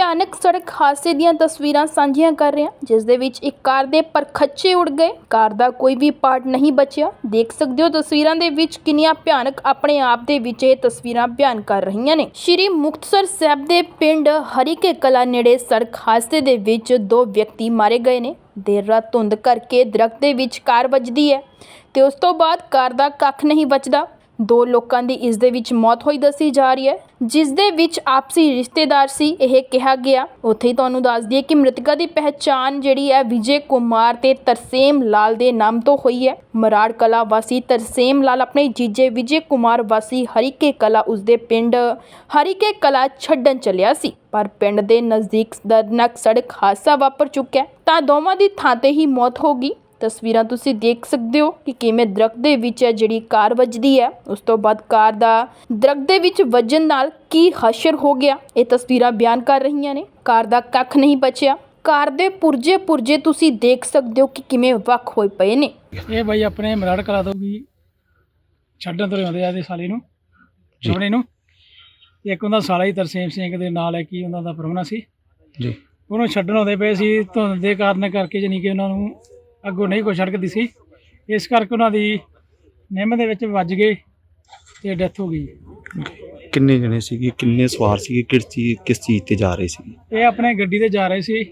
ਭਿਆਨਕ ਸੜਕ ਹਾਦਸੇ ਦੀਆਂ ਤਸਵੀਰਾਂ ਸਾਂਝੀਆਂ ਕਰ ਰਹੇ। ਹਾਂ ਜਿਸ ਦੇ ਵਿੱਚ ਇੱਕ ਕਾਰ ਦੇ ਪਰਖੱਚੇ ਉੱਡ ਗਏ। ਕਾਰ ਦਾ ਕੋਈ ਵੀ ਪਾਰਟ ਨਹੀਂ ਬਚਿਆ। ਦੇਖ ਸਕਦੇ ਹੋ ਤਸਵੀਰਾਂ ਦੇ ਵਿੱਚ ਕਿੰਨੀਆਂ ਭਿਆਨਕ ਆਪਣੇ ਆਪ ਦੇ ਵਿੱਚ ਇਹ ਤਸਵੀਰਾਂ ਬਿਆਨ ਕਰ ਰਹੀਆਂ ਨੇ। ਸ਼੍ਰੀ ਮੁਕਤਸਰ ਸਾਹਿਬ ਦੇ ਪਿੰਡ ਹਰੀਕੇ ਕਲਾ ਨੇੜੇ ਸੜਕ ਹਾਦਸੇ ਦੇ ਵਿੱਚ ਦੋ ਵਿਅਕਤੀ ਮਾਰੇ ਗਏ ਨੇ। ਦੇਰ ਰਾਤ ਧੁੰਦ ਕਰਕੇ ਦਰਖਤ ਦੇ ਵਿੱਚ ਕਾਰ ਵੱਜਦੀ ਹੈ ਤੇ ਉਸ ਤੋਂ ਬਾਅਦ ਕਾਰ ਦਾ ਕੱਖ ਨਹੀਂ ਬਚਦਾ। ਦੋ ਲੋਕਾਂ ਦੀ ਇਸ ਦੇ ਵਿੱਚ ਮੌਤ ਹੋਈ ਦੱਸੀ ਜਾ ਰਹੀ ਹੈ। ਜਿਸ ਦੇ ਵਿੱਚ ਆਪਸੀ ਰਿਸ਼ਤੇਦਾਰ ਸੀ, ਇਹ ਕਿਹਾ ਗਿਆ। ਉੱਥੇ ਹੀ ਤੁਹਾਨੂੰ ਦੱਸ ਦਈਏ ਕਿ ਮ੍ਰਿਤਕਾ ਦੀ ਪਹਿਚਾਣ ਜਿਹੜੀ ਹੈ ਵਿਜੇ ਕੁਮਾਰ ਤੇ ਤਰਸੇਮ ਲਾਲ ਦੇ ਨਾਮ ਤੋਂ ਹੋਈ ਹੈ। ਮਰਾੜ ਕਲਾ ਵਾਸੀ ਤਰਸੇਮ ਲਾਲ ਆਪਣੇ ਜੀਜੇ ਵਿਜੇ ਕੁਮਾਰ ਵਾਸੀ ਹਰੀਕੇ ਕਲਾ ਉਸਦੇ ਪਿੰਡ ਹਰੀਕੇ ਕਲਾ ਛੱਡਣ ਚੱਲਿਆ ਸੀ। ਪਰ ਪਿੰਡ ਦੇ ਨਜ਼ਦੀਕ ਦਰਦਨਾਕ ਸੜਕ ਹਾਦਸਾ ਵਾਪਰ ਚੁੱਕਿਆ ਤਾਂ ਦੋਵਾਂ ਦੀ ਥਾਂ ਤੇ ਹੀ ਮੌਤ ਹੋ ਗਈ। ਤਸਵੀਰਾਂ ਤੁਸੀਂ ਦੇਖ ਸਕਦੇ ਹੋ ਕਿ ਕਿਵੇਂ ਦਰਖਤ ਦੇ ਵਿੱਚ ਹੈ ਜਿਹੜੀ ਕਾਰ ਵੱਜਦੀ ਹੈ ਉਸ ਤੋਂ ਬਾਅਦ ਕਾਰ ਦਾ ਦਰਖਤ ਦੇ ਵਿੱਚ ਵੱਜਣ ਨਾਲ ਕੀ ਹਸ਼ਰ ਹੋ ਗਿਆ? ਇਹ ਤਸਵੀਰਾਂ ਬਿਆਨ ਕਰ ਰਹੀਆਂ ਨੇ। ਕਾਰ ਦਾ ਕੱਖ ਨਹੀਂ ਬਚਿਆ। ਕਾਰ ਦੇ ਪੁਰਜੇ ਪੁਰਜੇ ਤੁਸੀਂ ਦੇਖ ਸਕਦੇ ਹੋ ਕਿ ਕਿਵੇਂ ਵੱਖ ਹੋਏ ਪਏ ਨੇ। ਇਹ ਬਾਈ ਆਪਣੇ ਮਰਾੜ ਕਲਾ ਤੋਂ ਵੀ ਛੱਡਣ ਤੋਂ ਆਉਂਦੇ ਆ ਇਹਦੇ ਸਾਲੇ ਨੂੰ ਜੋੜੇ ਨੂੰ। ਇੱਕ ਉਹਦਾ ਸਾਲਾ ਹੀ ਤਰਸੇਮ ਸਿੰਘ ਦੇ ਨਾਲ ਹੈ ਕਿ ਉਹਨਾਂ ਦਾ ਪ੍ਰਾਹੁਣਾ ਸੀ। ਜੀ। ਉਹਨੂੰ ਛੱਡਣ ਆਉਂਦੇ ਪਏ ਸੀ ਧੁੰਦ ਦੇ ਕਾਰਨ ਕਰਕੇ ਜਾਣੀ ਕਿ ਉਹਨਾਂ ਨੂੰ ਅੱਗੋਂ ਨਹੀਂ ਕੋਈ ਸੜਕ ਦਿਸੀ। ਇਸ ਕਰਕੇ ਉਹਨਾਂ ਦੀ ਨਿੰਮ ਦੇ ਵਿੱਚ ਵੱਜ ਗਏ ਤੇ ਡੈਥ ਹੋ ਗਈ। ਕਿੰਨੇ ਜਣੇ ਸੀਗੇ? ਕਿੰਨੇ ਸਵਾਰ ਸੀਗੇ? ਕਿਸ ਚੀਜ਼ ਕਿਸ ਚੀਜ਼ ਤੇ ਜਾ ਰਹੇ ਸੀਗੇ ਇਹ ਆਪਣੇ ਗੱਡੀ ਤੇ ਜਾ ਰਹੇ ਸੀ।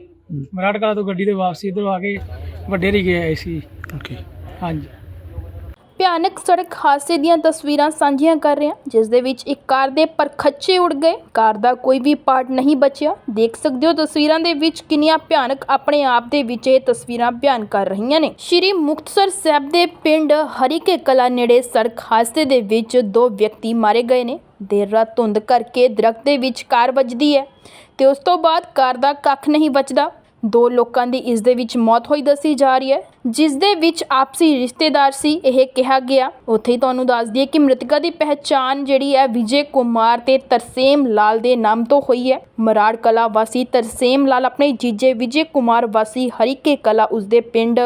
ਮਰਾੜ ਕਲਾ ਤੋਂ ਗੱਡੀ ਤੇ ਵਾਪਸੀ ਇੱਧਰੋਂ ਆ ਕੇ ਵੱਡੇ ਰੀ ਗਏ ਆਏ ਸੀ। ਓਕੇ ਹਾਂਜੀ। ਭਿਆਨਕ ਸੜਕ ਹਾਦਸੇ ਦੀਆਂ ਤਸਵੀਰਾਂ ਸਾਂਝੀਆਂ ਕਰ ਰਹੇ। ਹਾਂ ਜਿਸ ਦੇ ਵਿੱਚ ਇੱਕ ਕਾਰ ਦੇ ਪਰਖੱਚੇ ਉੱਡ ਗਏ। ਕਾਰ ਦਾ ਕੋਈ ਵੀ ਪਾਰਟ ਨਹੀਂ ਬਚਿਆ। ਦੇਖ ਸਕਦੇ ਹੋ ਤਸਵੀਰਾਂ ਦੇ ਵਿੱਚ ਕਿੰਨੀਆਂ ਭਿਆਨਕ ਆਪਣੇ ਆਪ ਦੇ ਵਿੱਚ ਇਹ ਤਸਵੀਰਾਂ ਬਿਆਨ ਕਰ ਰਹੀਆਂ ਨੇ। ਸ਼੍ਰੀ ਮੁਕਤਸਰ ਸਾਹਿਬ ਦੇ ਪਿੰਡ ਹਰੀਕੇ ਕਲਾ ਨੇੜੇ ਸੜਕ ਹਾਦਸੇ ਦੇ ਵਿੱਚ ਦੋ ਵਿਅਕਤੀ ਮਾਰੇ ਗਏ ਨੇ। ਦੇਰ ਰਾਤ ਧੁੰਦ ਕਰਕੇ ਦਰਖਤ ਦੇ ਵਿੱਚ ਕਾਰ ਵੱਜਦੀ ਹੈ ਤੇ ਉਸ ਤੋਂ ਬਾਅਦ ਕਾਰ ਦਾ ਕੱਖ ਨਹੀਂ ਬਚਦਾ। ਦੋ ਲੋਕਾਂ ਦੀ ਇਸ ਦੇ ਵਿੱਚ ਮੌਤ ਹੋਈ ਦੱਸੀ ਜਾ ਰਹੀ ਹੈ, ਜਿਸ ਦੇ ਵਿੱਚ ਆਪਸੀ ਰਿਸ਼ਤੇਦਾਰ ਸੀ, ਇਹ ਕਿਹਾ ਗਿਆ। ਉੱਥੇ ਹੀ ਤੁਹਾਨੂੰ ਦੱਸ ਦਈਏ ਕਿ ਮ੍ਰਿਤਕਾ ਦੀ ਪਹਿਚਾਣ ਜਿਹੜੀ ਹੈ ਵਿਜੇ ਕੁਮਾਰ ਤੇ ਤਰਸੇਮ ਲਾਲ ਦੇ ਨਾਮ ਤੋਂ ਹੋਈ ਹੈ। ਮਰਾੜ ਕਲਾ ਵਾਸੀ ਤਰਸੇਮ ਲਾਲ ਆਪਣੇ ਜੀਜੇ ਵਿਜੇ ਕੁਮਾਰ ਵਾਸੀ ਹਰੀਕੇ ਕਲਾ ਉਸਦੇ ਪਿੰਡ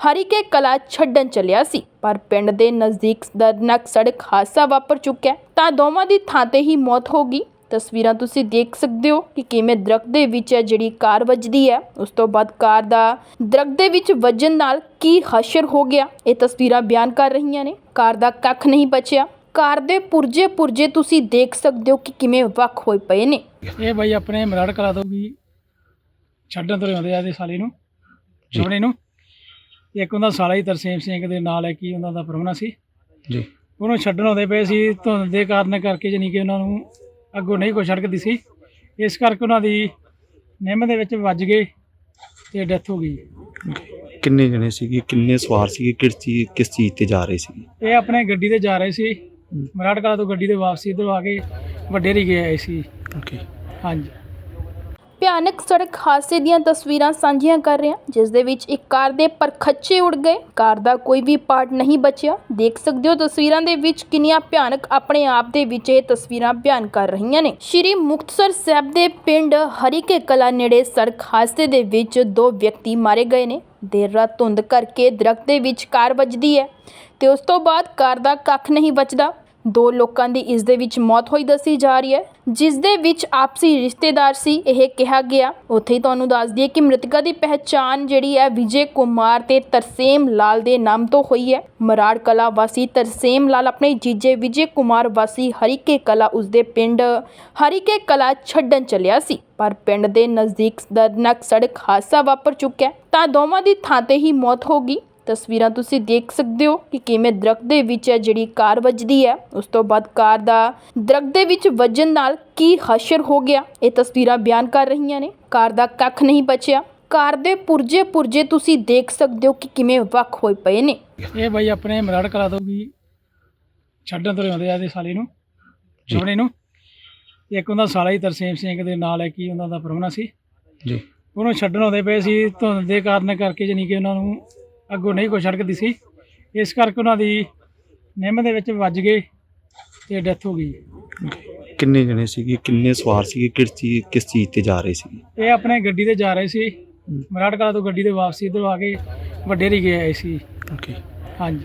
ਹਰੀਕੇ ਕਲਾ ਛੱਡਣ ਚੱਲਿਆ ਸੀ। ਪਰ ਪਿੰਡ ਦੇ ਨਜ਼ਦੀਕ ਦਰਦਨਾਕ ਸੜਕ ਹਾਦਸਾ ਵਾਪਰ ਚੁੱਕਿਆ ਤਾਂ ਦੋਵਾਂ ਦੀ ਥਾਂ ਤੇ ਹੀ ਮੌਤ ਹੋ ਗਈ। ਤਸਵੀਰਾਂ ਤੁਸੀਂ ਦੇਖ ਸਕਦੇ ਹੋ ਕਿ ਕਿਵੇਂ ਦਰਖਤ ਦੇ ਵਿੱਚ ਹੈ ਜਿਹੜੀ ਕਾਰ ਵੱਜਦੀ ਹੈ ਉਸ ਤੋਂ ਬਾਅਦ ਕਾਰ ਦਾ ਦਰਖਤ ਦੇ ਵਿੱਚ ਵੱਜਣ ਨਾਲ ਕੀ ਹਸ਼ਰ ਹੋ ਗਿਆ? ਇਹ ਤਸਵੀਰਾਂ ਬਿਆਨ ਕਰ ਰਹੀਆਂ ਨੇ। ਕਾਰ ਦਾ ਕੱਖ ਨਹੀਂ ਬਚਿਆ। ਕਾਰ ਦੇ ਪੁਰਜੇ ਪੁਰਜੇ ਤੁਸੀਂ ਦੇਖ ਸਕਦੇ ਹੋ ਕਿ ਕਿਵੇਂ ਵੱਖ ਹੋਏ ਪਏ ਨੇ। ਇਹ ਬਾਈ ਆਪਣੇ ਮਰਾੜ ਕਲਾ ਤੋਂ ਵੀ ਛੱਡਣ ਤੋਂ ਆਉਂਦੇ ਆ ਇਹਦੇ ਸਾਲੇ ਨੂੰ ਜੋੜੇ ਨੂੰ। ਇੱਕ ਉਹਦਾ ਸਾਲਾ ਹੀ ਤਰਸੇਮ ਸਿੰਘ ਦੇ ਨਾਲ ਹੈ ਕਿ ਉਹਨਾਂ ਦਾ ਪ੍ਰਾਹੁਣਾ ਸੀ। ਜੀ। ਉਹਨੂੰ ਛੱਡਣ ਆਉਂਦੇ ਪਏ ਸੀ ਧੁੰਦ ਦੇ ਕਾਰਨ ਕਰਕੇ ਜਾਣੀ ਕਿ ਉਹਨਾਂ ਨੂੰ ਅੱਗੋਂ ਨਹੀਂ ਕੋਈ ਸੜਕ ਦਿਸੀ। ਇਸ ਕਰਕੇ ਉਹਨਾਂ ਦੀ ਨਿੰਮ ਦੇ ਵਿੱਚ ਵੱਜ ਗਏ ਤੇ ਡੈਥ ਹੋ ਗਈ। ਕਿੰਨੇ ਜਣੇ ਸੀਗੇ? ਕਿੰਨੇ ਸਵਾਰ ਸੀਗੇ? ਕਿਸ ਚੀਜ਼ ਕਿਸ ਚੀਜ਼ ਤੇ ਜਾ ਰਹੇ ਸੀਗੇ? ਇਹ ਆਪਣੇ ਗੱਡੀ ਤੇ ਜਾ ਰਹੇ ਸੀ। ਮਰਾੜ ਕਲਾ ਤੋਂ ਗੱਡੀ ਤੇ ਵਾਪਸੀ ਇੱਧਰੋਂ ਆ ਕੇ ਵੱਡੇ ਰੀ ਗਏ ਆਏ ਸੀ। ਓਕੇ ਹਾਂਜੀ। ਭਿਆਨਕ ਸੜਕ ਹਾਦਸੇ ਦੀਆਂ ਤਸਵੀਰਾਂ ਸਾਂਝੀਆਂ ਕਰ ਰਹੇ। ਹਾਂ ਜਿਸ ਦੇ ਵਿੱਚ ਇੱਕ ਕਾਰ ਦੇ ਪਰਖੱਚੇ ਉੱਡ ਗਏ। ਕਾਰ ਦਾ ਕੋਈ ਵੀ ਪਾਰਟ ਨਹੀਂ ਬਚਿਆ। ਦੇਖ ਸਕਦੇ ਹੋ ਤਸਵੀਰਾਂ ਦੇ ਵਿੱਚ ਕਿੰਨੀਆਂ ਭਿਆਨਕ ਆਪਣੇ ਆਪ ਦੇ ਵਿੱਚ ਇਹ ਤਸਵੀਰਾਂ ਬਿਆਨ ਕਰ ਰਹੀਆਂ ਨੇ। ਸ਼੍ਰੀ ਮੁਕਤਸਰ ਸਾਹਿਬ ਦੇ ਪਿੰਡ ਹਰੀਕੇ ਕਲਾ ਨੇੜੇ ਸੜਕ ਹਾਦਸੇ ਦੇ ਵਿੱਚ ਦੋ ਵਿਅਕਤੀ ਮਾਰੇ ਗਏ ਨੇ। ਦੇਰ ਰਾਤ ਧੁੰਦ ਕਰਕੇ ਦਰਖਤ ਦੇ ਵਿੱਚ ਕਾਰ ਵੱਜਦੀ ਹੈ ਤੇ ਉਸ ਤੋਂ ਬਾਅਦ ਕਾਰ ਦਾ ਕੱਖ ਨਹੀਂ ਬਚਦਾ। ਦੋ ਲੋਕਾਂ ਦੀ ਇਸ ਦੇ ਵਿੱਚ ਮੌਤ ਹੋਈ ਦੱਸੀ ਜਾ ਰਹੀ ਹੈ, ਜਿਸ ਦੇ ਵਿੱਚ ਆਪਸੀ ਰਿਸ਼ਤੇਦਾਰ ਸੀ, ਇਹ ਕਿਹਾ ਗਿਆ। ਉੱਥੇ ਹੀ ਤੁਹਾਨੂੰ ਦੱਸ ਦਈਏ ਕਿ ਮ੍ਰਿਤਕਾ ਦੀ ਪਹਿਚਾਣ ਜਿਹੜੀ ਹੈ ਵਿਜੇ ਕੁਮਾਰ ਤੇ ਤਰਸੇਮ ਲਾਲ ਦੇ ਨਾਮ ਤੋਂ ਹੋਈ ਹੈ। ਮਰਾੜ ਕਲਾ ਵਾਸੀ ਤਰਸੇਮ ਲਾਲ ਆਪਣੇ ਜੀਜੇ ਵਿਜੇ ਕੁਮਾਰ ਵਾਸੀ ਹਰੀਕੇ ਕਲਾ ਉਸਦੇ ਪਿੰਡ ਹਰੀਕੇ ਕਲਾ ਛੱਡਣ ਚੱਲਿਆ ਸੀ। ਪਰ ਪਿੰਡ ਦੇ ਨਜ਼ਦੀਕ ਦਰਦਨਾਕ ਸੜਕ ਹਾਦਸਾ ਵਾਪਰ ਚੁੱਕਿਆ ਤਾਂ ਦੋਵਾਂ ਦੀ ਥਾਂ ਤੇ ਹੀ ਮੌਤ ਹੋ ਗਈ। ਤਸਵੀਰਾਂ ਤੁਸੀਂ ਦੇਖ ਸਕਦੇ ਹੋ ਕਿ ਕਿਵੇਂ ਦਰਖਤ ਦੇ ਵਿੱਚ ਹੈ ਜਿਹੜੀ ਕਾਰ ਵੱਜਦੀ ਹੈ ਉਸ ਤੋਂ ਬਾਅਦ ਕਾਰ ਦਾ ਦਰਖਤ ਦੇ ਵਿੱਚ ਵੱਜਣ ਨਾਲ ਕੀ ਹਸ਼ਰ ਹੋ ਗਿਆ? ਇਹ ਤਸਵੀਰਾਂ ਬਿਆਨ ਕਰ ਰਹੀਆਂ ਨੇ। ਕਾਰ ਦਾ ਕੱਖ ਨਹੀਂ ਬਚਿਆ। ਕਾਰ ਦੇ ਪੁਰਜੇ ਪੁਰਜੇ ਤੁਸੀਂ ਦੇਖ ਸਕਦੇ ਹੋ ਕਿ ਕਿਵੇਂ ਵੱਖ ਹੋਏ ਪਏ ਨੇ। ਇਹ ਬਾਈ ਆਪਣੇ ਮਰਾੜ ਕਲਾ ਤੋਂ ਵੀ ਛੱਡਣ ਤੋਂ ਆਉਂਦੇ ਆ ਇਹਦੇ ਸਾਲੇ ਨੂੰ ਜੋੜੇ ਨੂੰ। ਇੱਕ ਉਹਦਾ ਸਾਲਾ ਹੀ ਤਰਸੇਮ ਸਿੰਘ ਦੇ ਨਾਲ ਹੈ ਕਿ ਉਹਨਾਂ ਦਾ ਪ੍ਰਾਹੁਣਾ ਸੀ। ਜੀ। ਉਹਨੂੰ ਛੱਡਣ ਆਉਂਦੇ ਪਏ ਸੀ ਧੁੰਦ ਦੇ ਕਾਰਨ ਕਰਕੇ ਜਾਣੀ ਕਿ ਉਹਨਾਂ ਨੂੰ ਅੱਗੋਂ ਨਹੀਂ ਕੋਈ ਸੜਕ ਦਿਸੀ। ਇਸ ਕਰਕੇ ਉਹਨਾਂ ਦੀ ਨਿੰਮ ਦੇ ਵਿੱਚ ਵੱਜ ਗਏ ਤੇ ਡੈਥ ਹੋ ਗਈ। ਕਿੰਨੇ ਜਣੇ ਸੀਗੇ? ਕਿੰਨੇ ਸਵਾਰ ਸੀਗੇ? ਕਿਸ ਚੀਜ਼ ਕਿਸ ਚੀਜ਼ ਤੇ ਜਾ ਰਹੇ ਸੀਗੇ? ਇਹ ਆਪਣੇ ਗੱਡੀ ਤੇ ਜਾ ਰਹੇ ਸੀ। ਮਰਾੜ ਕਲਾ ਤੋਂ ਗੱਡੀ ਤੇ ਵਾਪਸੀ ਇੱਧਰੋਂ ਆ ਕੇ ਵੱਡੇ ਰੀ ਗਏ ਆਏ ਸੀ। ਓਕੇ ਹਾਂਜੀ।